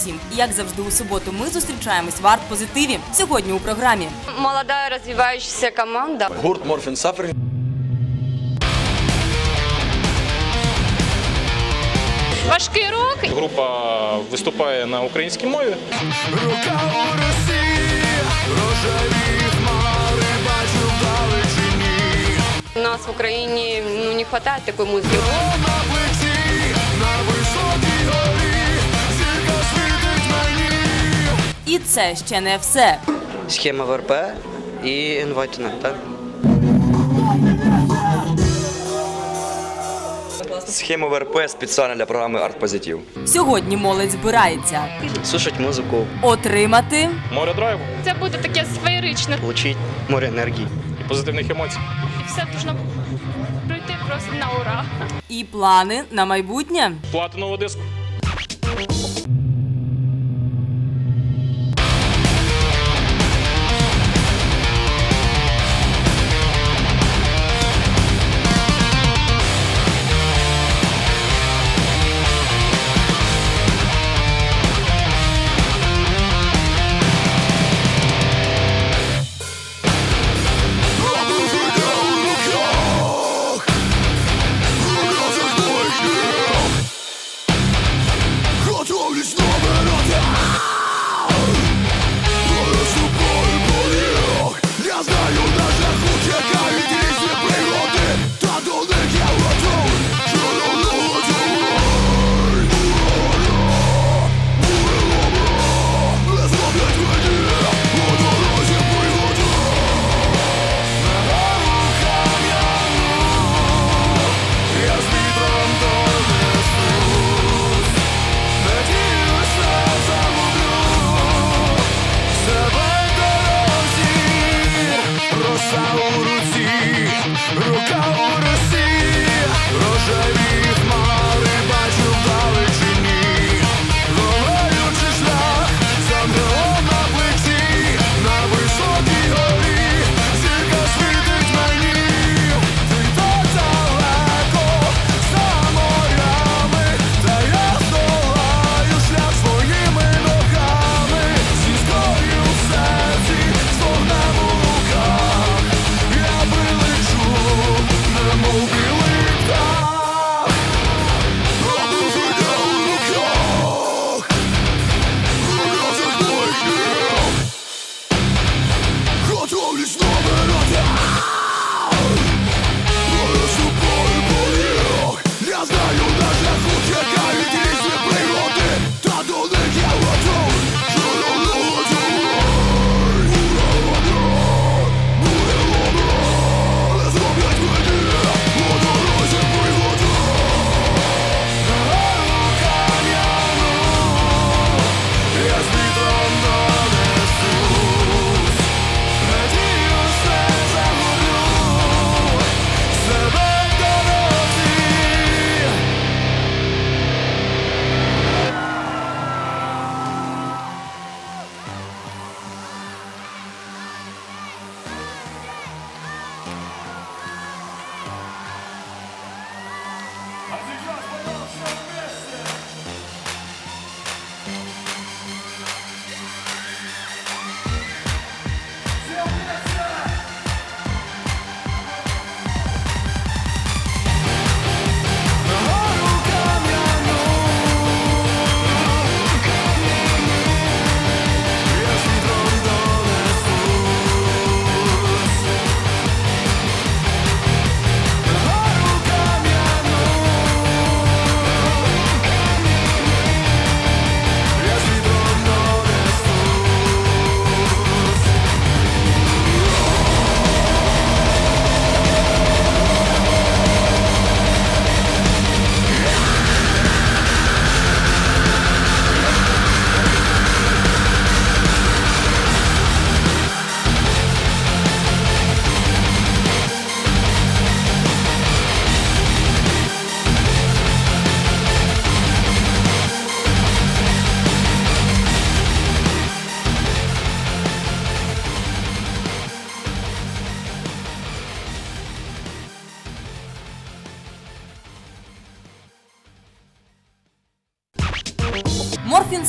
Усім! Як завжди у суботу ми зустрічаємось в арт позитиві. Сьогодні у програмі молодая развивающаяся команда. Гурт Morphin Suffering. Важкий рок Група виступає на українській мові. У нас в Україні ну, не вистачає такої музики. І це ще не все. Схема ВРП і інвайтінг, так? Схема ВРП спеціально для програми Арт Позитив. Сьогодні молодь збирається Слушать музику, отримати Море драйву це буде таке сферичне. получить море енергії. і позитивних емоцій. І все должно пройти просто на ура. і плани на майбутнє. Платинову диску.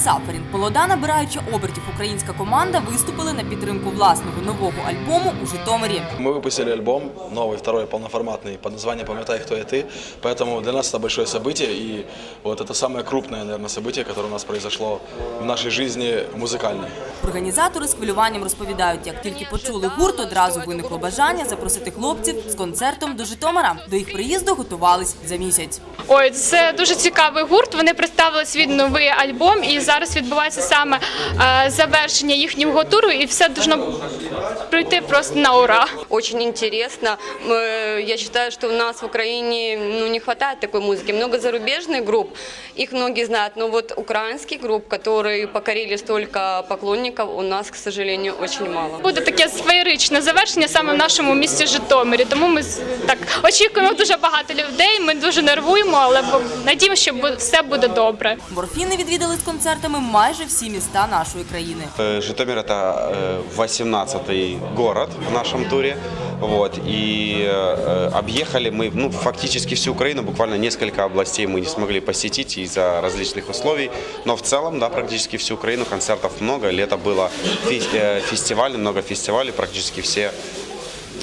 Морфін Саферін, молода набираюча обертів українська команда виступили на підтримку власного нового альбому у Житомирі. Мы выпустили альбом, новый, второй, полноформатный, под названием «Памятай, кто я ты». Поэтому для нас это большое событие, и вот это самое крупное, наверное, событие, которое у нас произошло в нашей жизни музыкальной. Організатори з хвилюванням розповідають, як тільки почули гурт, одразу виникло бажання запросити хлопців з концертом до Житомира. До їх приїзду готувались за місяць. Ой, це дуже цікавий гурт. Вони представили свій новий альбом, і зараз відбувається саме е, завершення їхнього туру, і все должно пройти просто на ура. Очень интересно. Э, Я считаю, что у нас в Украине ну, не хватает такой музыки. Много зарубежных групп, их многие знают, но вот украинских групп, которые покорили столько поклонников, у нас, к сожалению, очень мало. Буде таке феєричне завершення саме в нашому місті Житомирі. Тому ми з- так очікуємо дуже багато людей. Ми дуже нервуємо, але бо- надіємося, що бу- все буде добре. Морфіни відвідали з концертами майже всі міста нашої країни. Э, Житомир это 18-й город в нашем туре. Вот, и э, объехали мы ну, фактически всю Украину, буквально несколько областей мы не смогли посетить из-за различных условий. Но в целом, да, практически всю Украину концертов много. Лето было фи- э, фестивалей, много фестивалей, практически все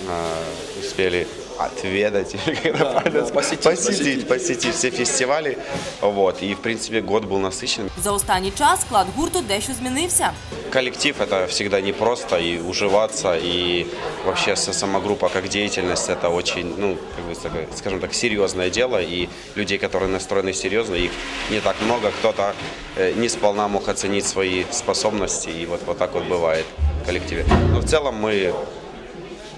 э, успели отведать, или как это правильно сказать? посетить, посетить, посетить все фестивали. Вот, и в принципе год был насыщен. За останній час склад гурту дещо змінився. Коллектив это всегда непросто и уживаться, и вообще сама группа как деятельность это очень, ну, как бы, скажем так, серьезное дело, и людей, которые настроены серьезно, их не так много, кто-то э, не сполна мог оценить свои способности, и вот, вот так вот бывает в коллективе. Но в целом мы,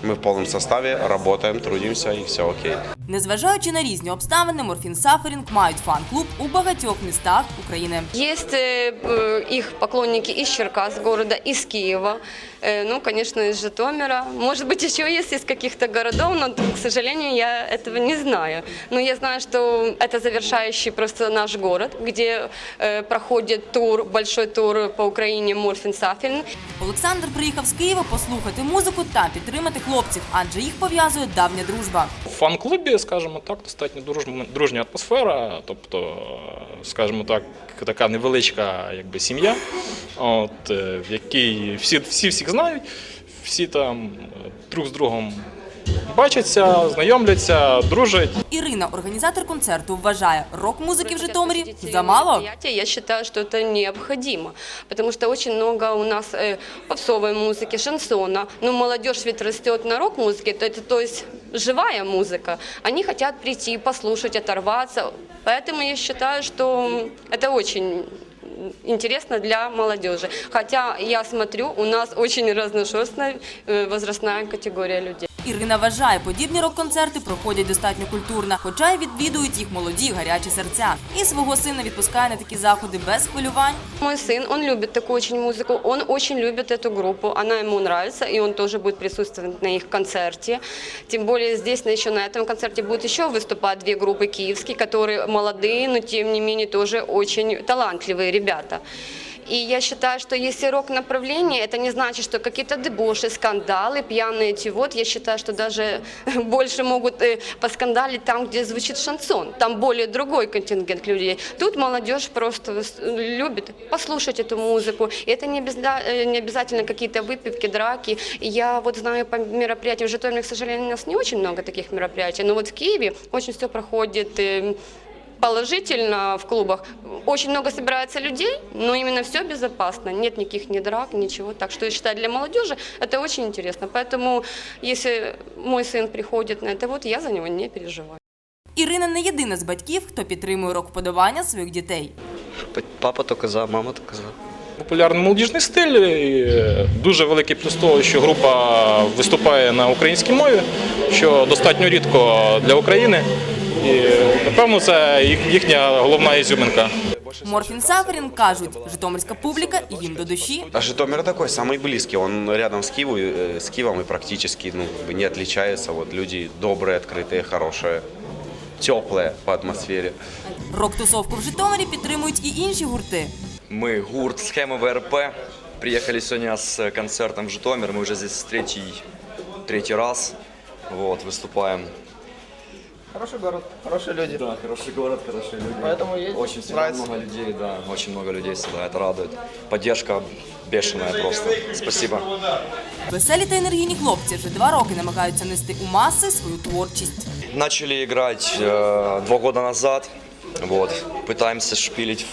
мы в полном составе работаем, трудимся, и все окей. Незважаючи на різні обставини, Морфін Саферінг мають фан-клуб у багатьох містах України. Есть э, э, их поклонники из Черкас города, из Киева, э, ну, конечно, из Житомира. Может быть, еще есть из каких-то городов, но, к сожалению, я этого не знаю. Но я знаю, что это завершающий просто наш город, где э, проходит тур, большой тур по Украине Морфин Сафин. Олександр приїхав з Києва послухати музику та підтримати хлопців, адже їх пов'язує давня дружба. В фан-клубі, скажімо так, достатньо дружня, дружня атмосфера, тобто, скажімо так, така невеличка якби, сім'я, от, е, в якій всі, всі всіх знають, всі там е, друг з другом бачаться, знайомляться, дружать. Ірина, організатор концерту, вважає, рок-музики в Хотят Житомирі посетить, э, замало. мероприятие, Я считаю, что это необходимо, потому что очень много у нас э, попсовой музыки, шансона. Ну, молодежь ведь растет на рок-музыке, то это то есть живая музыка. Они хотят прийти, послушать, оторваться. Поэтому я считаю, что это очень интересно для молодежи. Хотя я смотрю, у нас очень разношерстная э, возрастная категория людей. Ірина вважає, подібні рок-концерти проходять достатньо культурно, хоча й відвідують їх молоді гарячі серця. І свого сина відпускає на такі заходи без хвилювань. Мой сын, он любит такую очень музыку, он очень любит эту группу, она ему нравится, и он тоже будет присутствовать на их концерте. Тем более здесь на- еще на этом концерте будут еще выступать две группы киевские, которые молодые, но тем не менее тоже очень талантливые ребята. И я считаю, что если рок-направление, это не значит, что какие-то дебоши, скандалы, пьяные эти вот. Я считаю, что даже больше могут э, поскандалить там, где звучит шансон. Там более другой контингент людей. Тут молодежь просто э, любит послушать эту музыку. И это не, обяза- э, не обязательно какие-то выпивки, драки. И я вот знаю по мероприятиям, в Житомире, к сожалению, у нас не очень много таких мероприятий. Но вот в Киеве очень все проходит э, положительно в клубах. Очень много собирается людей, но именно все безопасно. Нет никаких ни драк, ничего. Так что я считаю, для молодежи это очень интересно. Поэтому, если мой сын приходит на это, вот я за него не переживаю. Ірина не єдина з батьків, хто підтримує рок-вподобання своїх дітей. Папа то казав, мама то казала. Популярний молодіжний стиль. і е, Дуже великий плюс того, що група виступає на українській мові, що достатньо рідко для України. І напевно це їх- їхня головна ізюминка. Морфін Саферін кажуть, житомирська публіка їм до душі. А Житомир такой, самый близкий. Он рядом с, Киевом, э, с Киевом и практически ну, как бы не отличается. Вот люди добрые, открытые, хорошие, теплые по атмосфере. Рок-тусовку в Житомирі підтримують і інші гурти. Мы гурт Схема ВРП. Приехали сегодня с концертом в Житомир. Мы уже здесь третий, третий раз. Вот, выступаем. Хороший город, хорошие люди. Да, хороший город, хорошие люди. Поэтому едем. Очень всегда Нравится. много людей, да, очень много людей всегда, это радует. Поддержка бешеная просто. Спасибо. Веселі та енергійні хлопці вже два роки намагаються нести у маси свою творчість. Начали играть э, два года назад, вот, пытаемся шпилить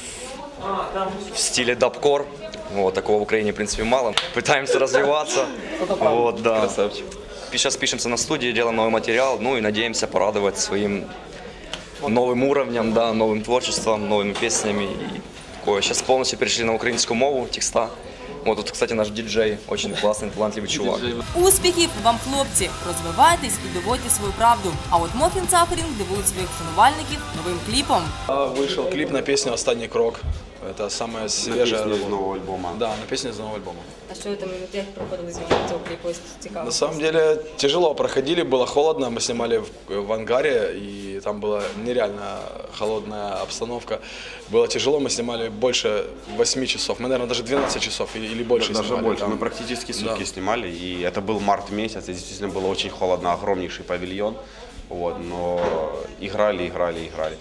в, в стиле дабкор, вот, такого в Украине, в принципе, мало. Пытаемся развиваться, вот, да. Сейчас пишемся на студии, делаем новый материал, ну и надеемся порадовать своим новым уровнем, да, новым творчеством, новыми песнями и такое. Сейчас полностью перешли на украинскую мову, текста. Вот тут, кстати, наш диджей, очень классный, талантливый чувак. Успіхів вам, хлопці! Розвивайтесь і доводьте свою правду. А от Мофін Сахарін дивують своїх шанувальників новим кліпом. А, Вышел клип на песню «Остатний крок». Это самая свежая Песня из нового альбома. Да, на песню из нового альбома. А що там як проходили зйомки цього кліпу? Цікаво. На самом деле тяжело проходили, было холодно, мы снимали в, в ангаре, и там была нереально холодная обстановка. Было тяжело, мы снимали больше 8 часов, мы, наверное, даже 12 часов или, или больше Даже снимали. больше. Там. Мы практически сутки Да. снимали, и это был март месяц, и действительно было очень холодно, огромнейший павильон. Вот, но играли, играли, играли.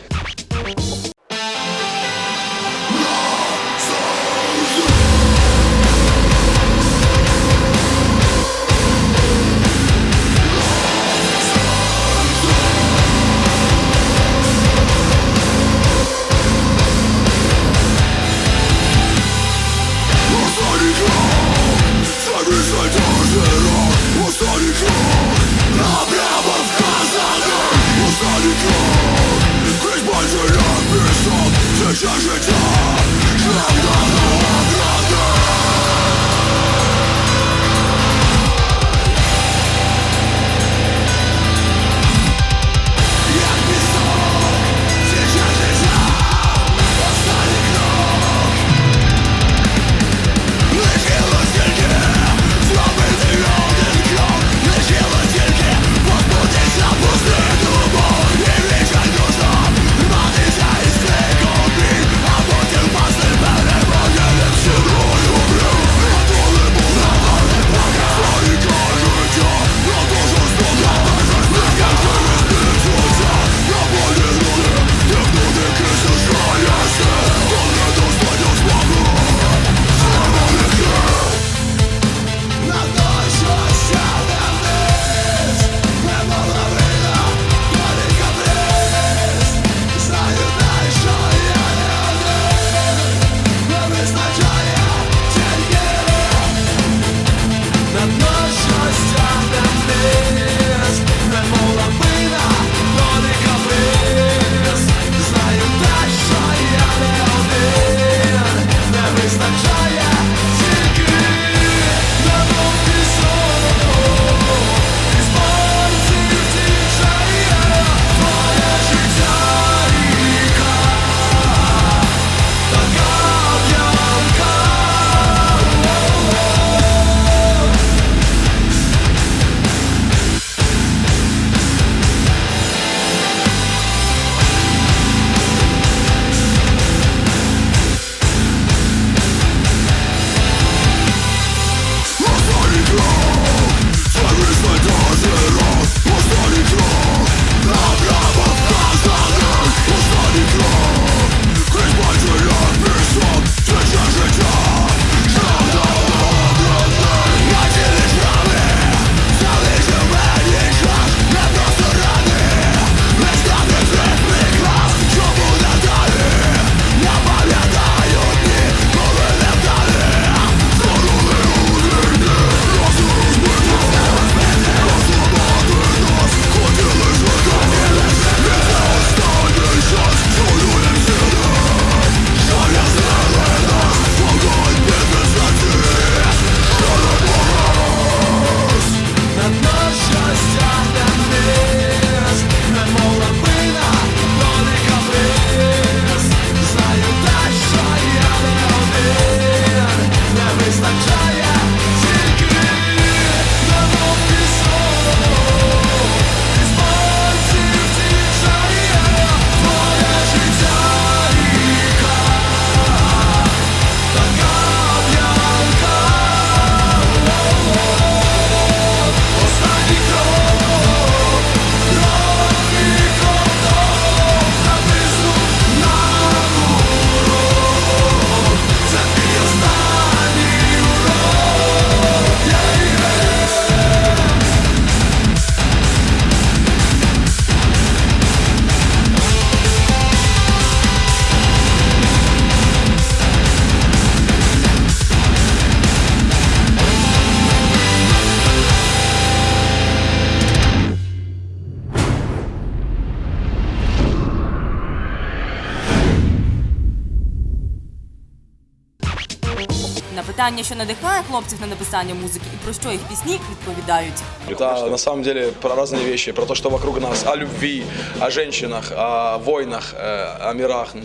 запитання, що надихає хлопців на написання музики і про що їх пісні, відповідають. Это на самом деле про разные вещи, про то, что вокруг нас, о любви, о женщинах, о войнах, э, о мирах,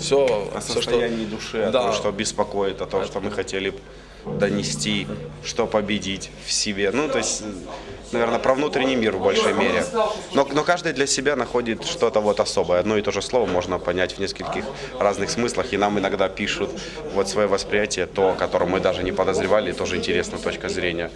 все, О все состоянии души, о Да. том, что беспокоит, о том, что мы хотели б донести, что победить в себе. Ну, то есть, наверное, про внутренний мир в большей мере. Но, но каждый для себя находит что-то вот особое. Одно и то же слово можно понять в нескольких разных смыслах. И нам иногда пишут вот свое восприятие, то, о котором мы даже не подозревали, и тоже интересная точка зрения.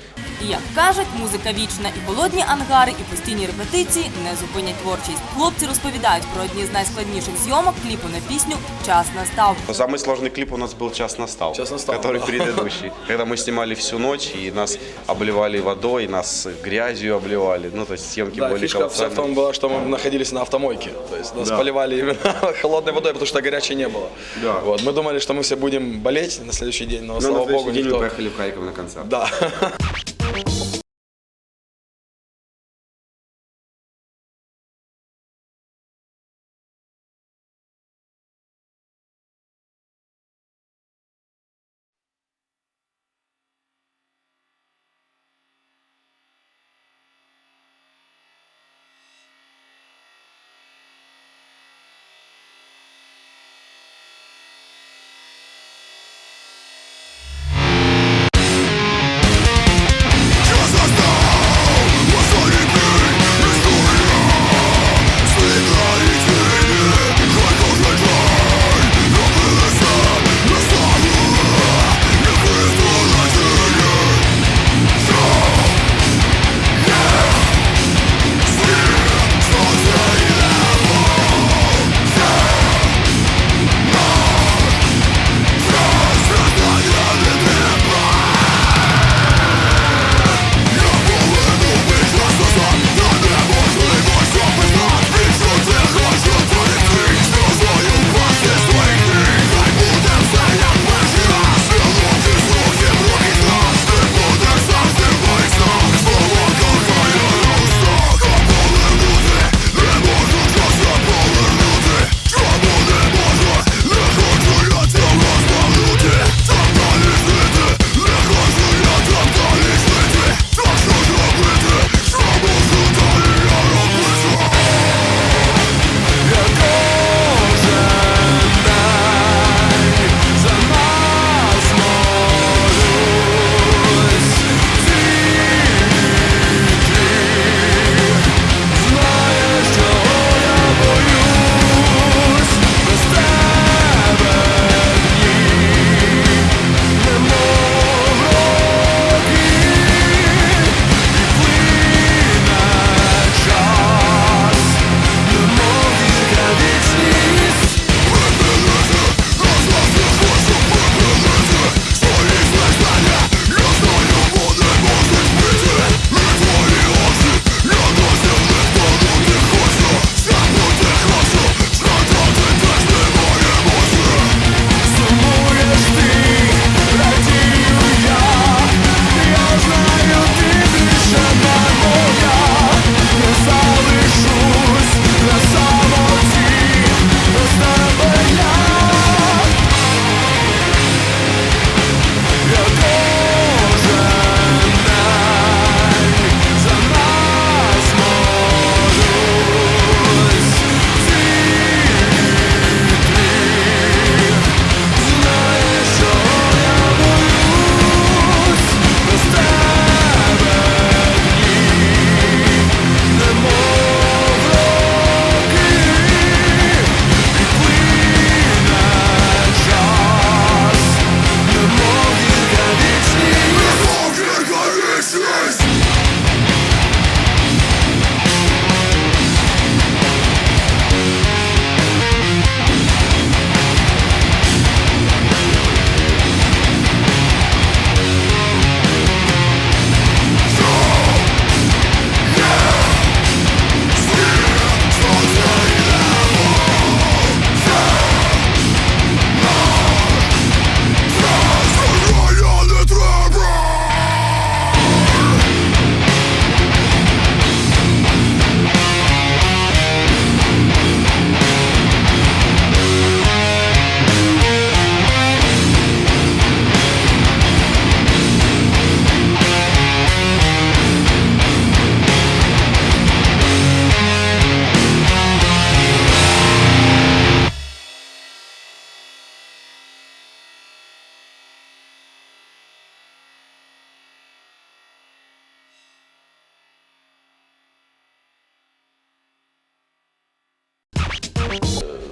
І як кажуть, музика вічна і холодні ангари, і постійні репетиції не зупинять творчість. Хлопці розповідають про одні з найскладніших зйомок кліпу на пісню Час настав. Но самый сложный клип у нас был «Час настал», «Час настал», который да. предыдущий. Когда мы снимали всю ночь, и нас обливали водой, нас грязью обливали. Ну, то есть съемки Да, были фишка вся в колоссальные. том была, что мы находились на автомойке. То есть нас Да. поливали именно холодной водой, потому что горячей не было. Да. Вот, мы думали, что мы все будем болеть на следующий день, но, Но слава на следующий богу, мы поехали в Харьков на концерт. Да.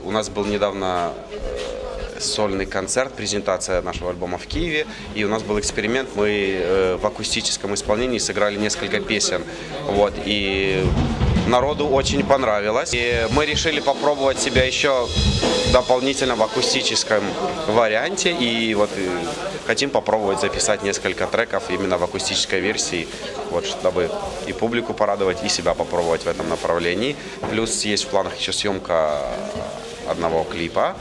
У нас был недавно э, сольный концерт, презентация нашего альбома в Киеве, и у нас был эксперимент, мы э, в акустическом исполнении сыграли несколько песен, вот, и народу очень понравилось, и мы решили попробовать себя еще дополнительно в акустическом варианте, и вот э, хотим попробовать записать несколько треков именно в акустической версии, вот, чтобы и публику порадовать, и себя попробовать в этом направлении. Плюс есть в планах еще съемка одного клипа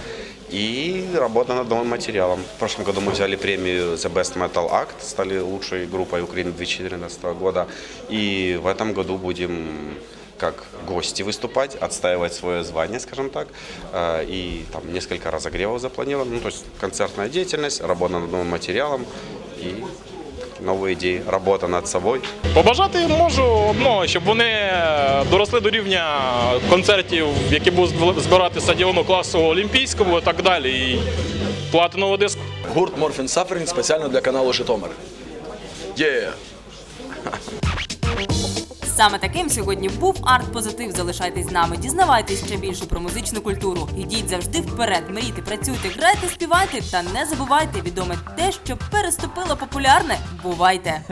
и работа над новым материалом. В прошлом году мы взяли премию The Best Metal Act, стали лучшей группой Украины 2014 года. И в этом году будем как гости выступать, отстаивать свое звание, скажем так. Э, И там несколько разогревов запланировано. Ну, то есть концертная деятельность, работа над новым материалом и новые ідеї, робота над собою. Побажати можу одного, щоб вони доросли до рівня концертів, які будуть збирати стадіону класу Олімпійського і так далі. І платинового диску. Гурт Морфін Suffering спеціально для каналу Житомир. Є! Саме таким сьогодні був арт-позитив. Залишайтесь з нами, дізнавайтесь ще більше про музичну культуру. Ідіть завжди вперед, мрійте, працюйте, грайте, співайте та не забувайте відоме те, що переступило популярне. Бувайте!